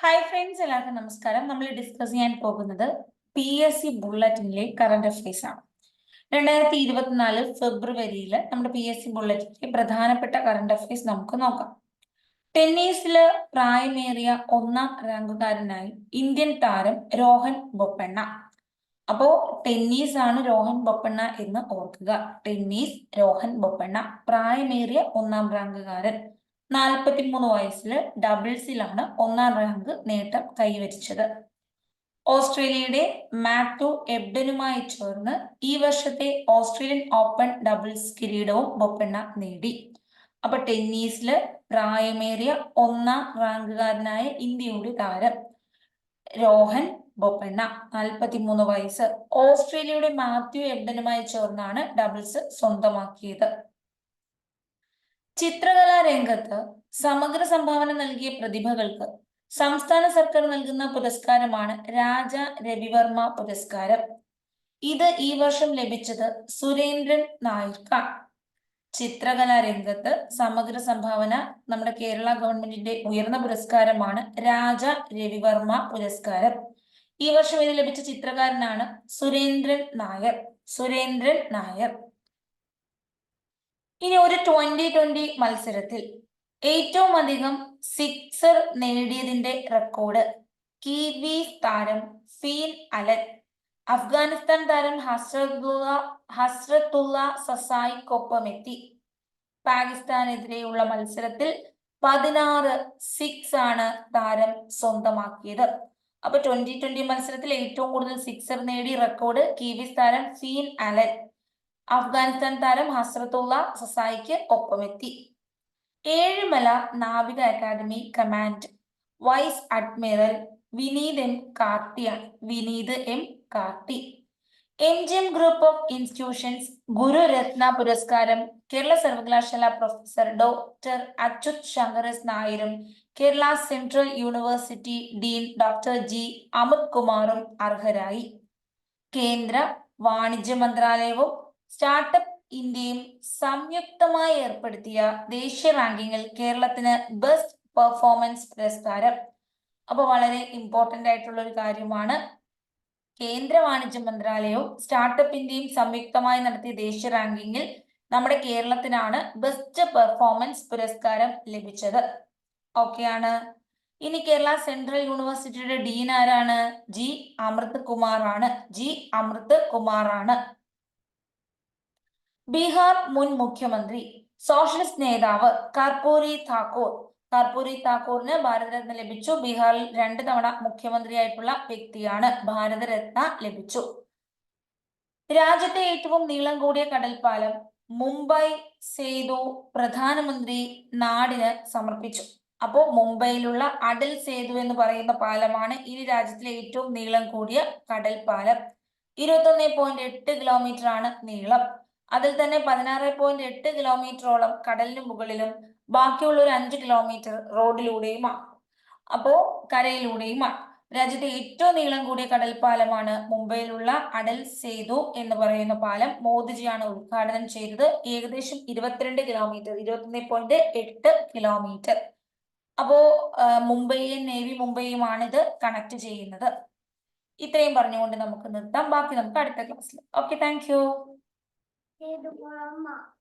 Hi friends എല്ലാവർക്കും നമസ്കാരം. നമ്മൾ ഡിസ്കസ് ചെയ്യാൻ പോകുന്നത് പി എസ് സി ബുള്ളറ്റിനിലെ കറണ്ട് അഫയേഴ്സ് ആണ്. രണ്ടായിരത്തി ഇരുപത്തിനാല് ഫെബ്രുവരിയിൽ നമ്മുടെ പി എസ് സി ബുള്ളറ്റിനിലെ പ്രധാനപ്പെട്ട കറണ്ട് അഫയേഴ്സ് നമുക്ക് നോക്കാം. ടെന്നീസിൽ പ്രായമേറിയ ഒന്നാം റാങ്കുകാരനായി ഇന്ത്യൻ താരം രോഹൻ ബൊപ്പണ്ണ. അപ്പോ ടെന്നീസ് ആണ് രോഹൻ ബൊപ്പണ്ണ എന്ന് ഓർക്കുക. ടെന്നീസ് രോഹൻ ബൊപ്പണ്ണ പ്രായമേറിയ ഒന്നാം റാങ്കുകാരൻ. നാൽപ്പത്തിമൂന്ന് വയസ്സിൽ ഡബിൾസിലാണ് ഒന്നാം റാങ്ക് നേട്ടം കൈവരിച്ചത്. ഓസ്ട്രേലിയയുടെ മാത്യു എബ്ഡനുമായി ചേർന്ന് ഈ വർഷത്തെ ഓസ്ട്രേലിയൻ ഓപ്പൺ ഡബിൾസ് കിരീടവും ബൊപ്പണ്ണ നേടി. അപ്പൊ ടെന്നീസിൽ പ്രായമേറിയ ഒന്നാം റാങ്കുകാരനായ ഇന്ത്യയുടെ താരം രോഹൻ ബൊപ്പണ്ണ നാൽപ്പത്തിമൂന്ന് വയസ്സ്. ഓസ്ട്രേലിയയുടെ മാത്യു എബ്ഡനുമായി ചേർന്നാണ് ഡബിൾസ് സ്വന്തമാക്കിയത്. ചിത്രകലാ രംഗത്ത് സമഗ്ര സംഭാവന നൽകിയ പ്രതിഭകൾക്ക് സംസ്ഥാന സർക്കാർ നൽകുന്ന പുരസ്കാരമാണ് രാജ രവിവർമ്മ പുരസ്കാരം. ഇത് ഈ വർഷം ലഭിച്ചത് സുരേന്ദ്രൻ നായർക്കാണ് ചിത്രകലാ രംഗത്ത് സമഗ്ര സംഭാവന നമ്മുടെ കേരള ഗവൺമെന്റിന്റെ ഉയർന്ന പുരസ്കാരമാണ് രാജ രവിവർമ്മ പുരസ്കാരം. ഈ വർഷം ഇത് ലഭിച്ച ചിത്രകാരനാണ് സുരേന്ദ്രൻ നായർ. സുരേന്ദ്രൻ നായർ. ഇനി ഒരു ട്വന്റി ട്വന്റി മത്സരത്തിൽ ഏറ്റവും അധികം സിക്സർ നേടിയതിന്റെ റെക്കോർഡ് കിവി താരം ഫീൻ അലൻ അഫ്ഗാനിസ്ഥാൻ താരം ഹസ്രത്തുള്ള ഹസ്രത്തുള്ള സസായിക്കൊപ്പമെത്തി. പാകിസ്ഥാനെതിരെയുള്ള മത്സരത്തിൽ പതിനാറ് സിക്സ് ആണ് താരം സ്വന്തമാക്കിയത്. അപ്പൊ ട്വന്റി ട്വന്റി മത്സരത്തിൽ ഏറ്റവും കൂടുതൽ സിക്സർ നേടി റെക്കോർഡ് കീവിസ് താരം ഫീൻ അലൻ. അഫ്ഗാനിസ്ഥാൻ താരം ഹസ്രത്തുള്ള സസായിക്ക് ഒപ്പമെത്തി. ഏഴുമല നാവിക academy command vice admiral Vineeth M കാർട്ടിയാണ് Vineeth M Karthy M G M group of institutions Gururatna പുരസ്കാരം കേരള സർവകലാശാല professor doctor Achyuth Shankar S നായരും Kerala central university dean doctor G Amit കുമാറും അർഹരായി. കേന്ദ്ര വാണിജ്യ മന്ത്രാലയവും സ്റ്റാർട്ടപ്പ് ഇന്ത്യയും സംയുക്തമായി ഏർപ്പെടുത്തിയ ദേശീയ റാങ്കിങ്ങിൽ കേരളത്തിന് ബെസ്റ്റ് പെർഫോമൻസ് പുരസ്കാരം. അപ്പൊ വളരെ ഇമ്പോർട്ടന്റ് ആയിട്ടുള്ള ഒരു കാര്യമാണ് കേന്ദ്ര വാണിജ്യ മന്ത്രാലയവും സ്റ്റാർട്ടപ്പ് ഇന്ത്യയും സംയുക്തമായി നടത്തിയ ദേശീയ റാങ്കിങ്ങിൽ നമ്മുടെ കേരളത്തിനാണ് ബെസ്റ്റ് പെർഫോമൻസ് പുരസ്കാരം ലഭിച്ചത്. ഓക്കെയാണ് ഇനി കേരള സെൻട്രൽ യൂണിവേഴ്സിറ്റിയുടെ ഡീൻ ആരാണ്? ജി. അമൃത് കുമാർ ആണ് ജി. അമൃത് കുമാർ ആണ് ബീഹാർ മുൻ മുഖ്യമന്ത്രി സോഷ്യലിസ്റ്റ് നേതാവ് കർപ്പൂരി താക്കൂർ. കർപ്പൂരി താക്കൂറിന് ഭാരതരത്ന ലഭിച്ചു. ബീഹാറിൽ രണ്ട് തവണ മുഖ്യമന്ത്രിയായിട്ടുള്ള വ്യക്തിയാണ് ഭാരതരത്ന ലഭിച്ചു. രാജ്യത്തെ ഏറ്റവും നീളം കൂടിയ കടൽപ്പാലം മുംബൈ സേതു പ്രധാനമന്ത്രി നാടിന് സമർപ്പിച്ചു. അപ്പോ മുംബൈയിലുള്ള അടൽ സേതു എന്ന് പറയുന്ന പാലമാണ് ഇനി രാജ്യത്തിലെ ഏറ്റവും നീളം കൂടിയ കടൽപ്പാലം. ഇരുപത്തൊന്ന് പോയിന്റ് എട്ട് കിലോമീറ്റർ ആണ് നീളം. അതിൽ തന്നെ പതിനാറ് പോയിന്റ് എട്ട് കിലോമീറ്ററോളം കടലിന് മുകളിലും ബാക്കിയുള്ള ഒരു അഞ്ച് കിലോമീറ്റർ റോഡിലൂടെയുമാണ് അപ്പോ കരയിലൂടെയുമാണ് രാജ്യത്തെ ഏറ്റവും നീളം കൂടിയ കടൽ പാലമാണ് മുംബൈയിലുള്ള അടൽ സേതു എന്ന് പറയുന്ന പാലം. മോദിജിയാണ് ഉദ്ഘാടനം ചെയ്തത്. ഏകദേശം ഇരുപത്തിരണ്ട് കിലോമീറ്റർ ഇരുപത്തൊന്ന് പോയിന്റ് എട്ട് കിലോമീറ്റർ അപ്പോ മുംബൈയും നേവി മുംബൈയുമാണ് ഇത് കണക്ട് ചെയ്യുന്നത്. ഇത്രയും പറഞ്ഞുകൊണ്ട് നമുക്ക് നിർത്താം. ബാക്കി നമുക്ക് അടുത്ത ക്ലാസ്സിൽ okay thank Hey, the grandma.